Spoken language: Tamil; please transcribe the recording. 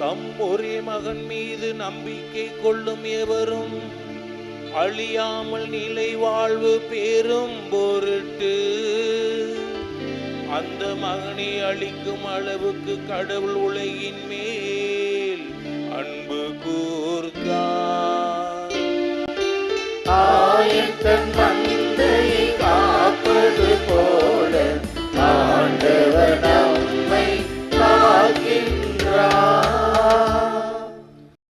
தம் ஒரே மகன் மீது நம்பிக்கை கொள்ளும் எவரும் அழியாமல் நிலை வாழ்வு பெரும் பொருட்டு அந்த மகனை அழிக்கும் அளவுக்கு கடவுள் உலகின் மேல் ஆயன்